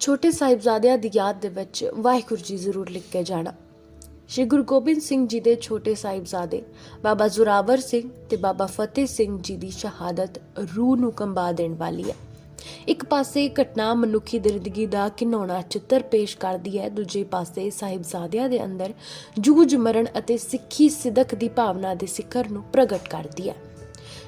ਛੋਟੇ ਸਾਹਿਬਜ਼ਾਦਿਆਂ ਦੀ ਯਾਦ ਦੇ ਵਿੱਚ ਵਾਹਿਗੁਰੂ ਜੀ ਜ਼ਰੂਰ ਲਿਖ ਕੇ ਜਾਣਾ। ਸ਼੍ਰੀ ਗੁਰੂ ਗੋਬਿੰਦ ਸਿੰਘ ਜੀ ਦੇ ਛੋਟੇ ਸਾਹਿਬਜ਼ਾਦੇ, ਬਾਬਾ ਜ਼ੋਰਾਵਰ ਸਿੰਘ ਤੇ ਬਾਬਾ ਫਤਿਹ ਸਿੰਘ ਜੀ ਦੀ ਸ਼ਹਾਦਤ ਰੂਹ ਨੂੰ ਕੰਬਾ ਦੇਣ ਵਾਲੀ ਹੈ। ਇੱਕ ਪਾਸੇ ਘਟਨਾ ਮਨੁੱਖੀ ਜ਼ਿੰਦਗੀ ਦਾ ਘਿਨਾਉਣਾ ਚਿੱਤਰ ਪੇਸ਼ ਕਰਦੀ ਹੈ, ਦੂਜੇ ਪਾਸੇ ਸਾਹਿਬਜ਼ਾਦਿਆਂ ਦੇ ਅੰਦਰ ਜੂਝ ਮਰਨ ਅਤੇ ਸਿੱਖੀ ਸਿਦਕ ਦੀ ਭਾਵਨਾ ਦੇ ਸਿਖਰ ਨੂੰ ਪ੍ਰਗਟ ਕਰਦੀ ਹੈ।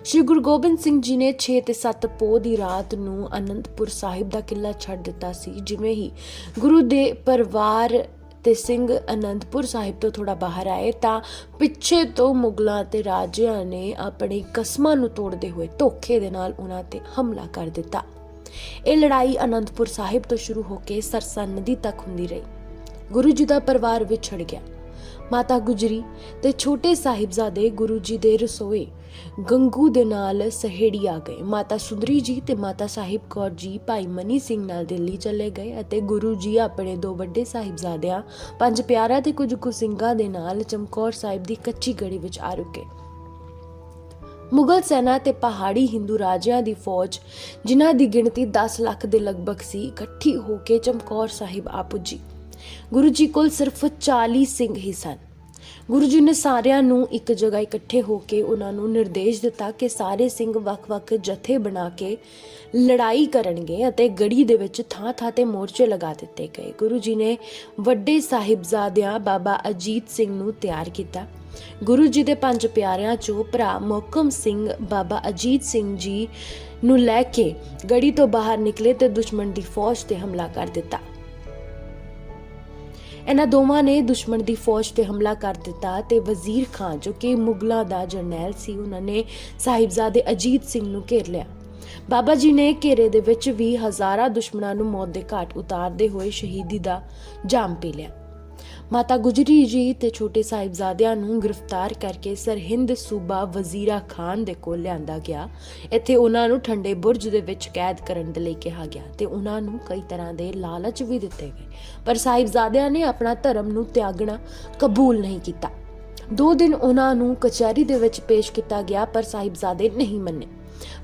ਸ਼੍ਰੀ ਗੁਰੂ ਗੋਬਿੰਦ ਸਿੰਘ ਜੀ ਨੇ 6 ਤੇ 7 ਪੋਹ ਦੀ ਰਾਤ ਨੂੰ ਅਨੰਦਪੁਰ ਸਾਹਿਬ ਦਾ ਕਿਲਾ ਛੱਡ ਦਿੱਤਾ ਸੀ, ਜਿਵੇਂ ਹੀ ਗੁਰੂ ਦੇ ਪਰਿਵਾਰ ਤੇ ਸਿੰਘ ਅਨੰਦਪੁਰ ਸਾਹਿਬ ਤੋਂ ਥੋੜਾ ਬਾਹਰ ਆਏ ਤਾਂ ਪਿੱਛੇ ਤੋਂ ਮੁਗਲਾਂ ਤੇ ਰਾਜਿਆਂ ਨੇ ਆਪਣੀ ਕਸਮਾਂ ਨੂੰ ਤੋੜਦੇ ਹੋਏ ਧੋਖੇ ਦੇ ਨਾਲ ਉਹਨਾਂ ਤੇ ਹਮਲਾ ਕਰ ਦਿੱਤਾ। ਇਹ ਲੜਾਈ ਅਨੰਦਪੁਰ ਸਾਹਿਬ ਤੋਂ ਸ਼ੁਰੂ ਹੋ ਕੇ ਸਰਸਾ ਨਦੀ ਤੱਕ ਹੁੰਦੀ ਰਹੀ। ਗੁਰੂ ਜੀ ਦਾ ਪਰਿਵਾਰ ਵਿਛੜ ਗਿਆ। ਮਾਤਾ ਗੁਜਰੀ ਤੇ ਛੋਟੇ ਸਾਹਿਬਜ਼ਾਦੇ ਗੁਰੂ ਜੀ ਦੇ ਰਸੋਏ ਗੰਗੂ ਦੇ ਨਾਲ ਸਹੇੜੀ ਆ ਗਏ। ਮਾਤਾ ਸੁੰਦਰੀ ਜੀ ਤੇ ਮਾਤਾ ਸਾਹਿਬ ਕੌਰ ਜੀ ਭਾਈ ਮਨੀ ਸਿੰਘ ਨਾਲ ਦਿੱਲੀ ਚਲੇ ਗਏ ਅਤੇ ਗੁਰੂ ਜੀ ਆਪਣੇ ਦੋ ਵੱਡੇ ਸਾਹਿਬਜ਼ਾਦਿਆਂ, ਪੰਜ ਪਿਆਰਿਆਂ ਤੇ ਕੁਝ ਕੁ ਦੇ ਨਾਲ ਚਮਕੌਰ ਸਾਹਿਬ ਦੀ ਕੱਚੀ ਗੜੀ ਵਿੱਚ ਆ ਰੁਕੇ। ਮੁਗਲ ਸੈਨਾ ਤੇ ਪਹਾੜੀ ਹਿੰਦੂ ਰਾਜਿਆਂ ਦੀ ਫੌਜ, ਜਿਨ੍ਹਾਂ ਦੀ ਗਿਣਤੀ 10 ਲੱਖ ਦੇ ਲਗਭਗ ਸੀ, ਇਕੱਠੀ ਹੋ ਕੇ ਚਮਕੌਰ ਸਾਹਿਬ ਆ ਪੁੱਜੀ। ਗੁਰੂ ਜੀ ਕੋਲ ਸਿਰਫ 40 ਸਿੰਘ ਹੀ ਸਨ। ਗੁਰੂ ਜੀ ਨੇ ਸਾਰਿਆਂ ਨੂੰ ਇੱਕ ਜਗ੍ਹਾ ਇਕੱਠੇ ਹੋ ਕੇ ਉਹਨਾਂ ਨੂੰ ਨਿਰਦੇਸ਼ ਦਿੱਤਾ ਕਿ ਸਾਰੇ ਸਿੰਘ ਵੱਖ-ਵੱਖ ਜਥੇ ਬਣਾ ਕੇ ਲੜਾਈ ਕਰਨਗੇ ਅਤੇ ਗੜੀ ਦੇ ਵਿੱਚ ਥਾਂ-ਥਾਂ ਤੇ ਮੋਰਚੇ ਲਗਾ ਦਿੱਤੇ ਗਏ। ਗੁਰੂ ਜੀ ਨੇ ਵੱਡੇ ਸਾਹਿਬਜ਼ਾਦਿਆਂ ਬਾਬਾ ਅਜੀਤ ਸਿੰਘ ਨੂੰ ਤਿਆਰ ਕੀਤਾ। ਗੁਰੂ ਜੀ ਦੇ ਪੰਜ ਪਿਆਰਿਆਂ ਚੋਂ ਭਰਾ ਮੋਕਮ ਸਿੰਘ ਬਾਬਾ ਅਜੀਤ ਸਿੰਘ ਜੀ ਨੂੰ ਲੈ ਕੇ ਗੜੀ ਤੋਂ ਬਾਹਰ ਨਿਕਲੇ ਤੇ ਦੁਸ਼ਮਣ ਦੀ ਫੌਜ ਤੇ ਹਮਲਾ ਕਰ ਦਿੱਤਾ। ਇਹਨਾਂ ਦੋਵਾਂ ਨੇ ਦੁਸ਼ਮਣ ਦੀ ਫੌਜ ਤੇ ਹਮਲਾ ਕਰ ਦਿੱਤਾ ਤੇ ਵਜ਼ੀਰ ਖਾਨ, ਜੋ ਕਿ ਮੁਗਲਾਂ ਦਾ ਜਰਨੈਲ ਸੀ, ਉਹਨਾਂ ਨੇ ਸਾਹਿਬਜ਼ਾਦੇ ਅਜੀਤ ਸਿੰਘ ਨੂੰ ਘੇਰ ਲਿਆ। ਬਾਬਾ ਜੀ ਨੇ ਘੇਰੇ ਦੇ ਵਿੱਚ ਵੀ ਹਜ਼ਾਰਾਂ ਦੁਸ਼ਮਣਾਂ ਨੂੰ ਮੌਤ ਦੇ ਘਾਟ ਉਤਾਰਦੇ ਹੋਏ ਸ਼ਹੀਦੀ ਦਾ ਜਾਮ ਪੀ ਲਿਆ। ਮਾਤਾ ਗੁਜਰੀ ਜੀ ਤੇ ਛੋਟੇ ਸਾਹਿਬਜ਼ਾਦਿਆਂ ਨੂੰ ਗ੍ਰਿਫਤਾਰ ਕਰਕੇ ਸਰਹਿੰਦ ਸੂਬਾ ਵਜ਼ੀਰਾ ਖਾਨ ਦੇ ਕੋਲ ਲਿਆਂਦਾ ਗਿਆ। ਇੱਥੇ ਉਹਨਾਂ ਨੂੰ ਠੰਡੇ ਬੁਰਜ ਦੇ ਵਿੱਚ ਕੈਦ ਕਰਨ ਦੇ ਲਈ ਕਿਹਾ ਗਿਆ ਤੇ ਉਹਨਾਂ ਨੂੰ ਕਈ ਤਰ੍ਹਾਂ ਦੇ ਲਾਲਚ ਵੀ ਦਿੱਤੇ ਗਏ। ਪਰ ਸਾਹਿਬਜ਼ਾਦਿਆਂ ਨੇ ਆਪਣਾ ਧਰਮ ਨੂੰ ਤਿਆਗਣਾ ਕਬੂਲ ਨਹੀਂ ਕੀਤਾ। ਦੋ ਦਿਨ ਉਹਨਾਂ ਨੂੰ ਕਚਹਿਰੀ ਦੇ ਵਿੱਚ ਪੇਸ਼ ਕੀਤਾ ਗਿਆ, ਪਰ ਸਾਹਿਬਜ਼ਾਦੇ ਨਹੀਂ ਮੰਨੇ।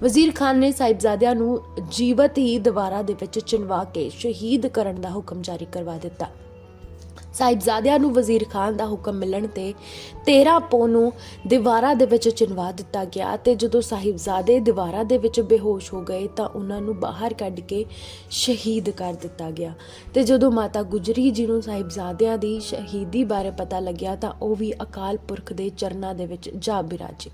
ਵਜ਼ੀਰ ਖਾਨ ਨੇ ਸਾਹਿਬਜ਼ਾਦਿਆਂ ਨੂੰ ਜੀਵਤ ਹੀ ਦੀਵਾਰਾਂ ਦੇ ਵਿੱਚ ਚਿਣਵਾ ਕੇ ਸ਼ਹੀਦ ਕਰਨ ਦਾ ਹੁਕਮ ਜਾਰੀ ਕਰਵਾ ਦਿੱਤਾ। ਸਾਹਿਬਜ਼ਾਦਿਆਂ ਨੂੰ ਵਜ਼ੀਰ ਖਾਨ ਦਾ ਹੁਕਮ ਮਿਲਣ ਤੇ 13 ਪੋ ਨੂੰ ਦੀਵਾਰਾਂ ਦੇ ਵਿੱਚ ਚਿਣਵਾ ਦਿੱਤਾ ਗਿਆ ਤੇ ਜਦੋਂ ਸਾਹਿਬਜ਼ਾਦੇ ਦੀਵਾਰਾਂ ਦੇ ਵਿੱਚ ਬੇਹੋਸ਼ ਹੋ ਗਏ ਤਾਂ ਉਹਨਾਂ ਨੂੰ ਬਾਹਰ ਕੱਢ ਕੇ ਸ਼ਹੀਦ ਕਰ ਦਿੱਤਾ ਗਿਆ। ਤੇ ਜਦੋਂ ਮਾਤਾ ਗੁਜਰੀ ਜੀ ਨੂੰ ਸਾਹਿਬਜ਼ਾਦਿਆਂ ਦੀ ਸ਼ਹੀਦੀ ਬਾਰੇ ਪਤਾ ਲੱਗਿਆ ਤਾਂ ਉਹ ਵੀ ਅਕਾਲ ਪੁਰਖ ਦੇ ਚਰਨਾਂ ਦੇ ਵਿੱਚ ਜਾ ਬਿਰਾਜੇ।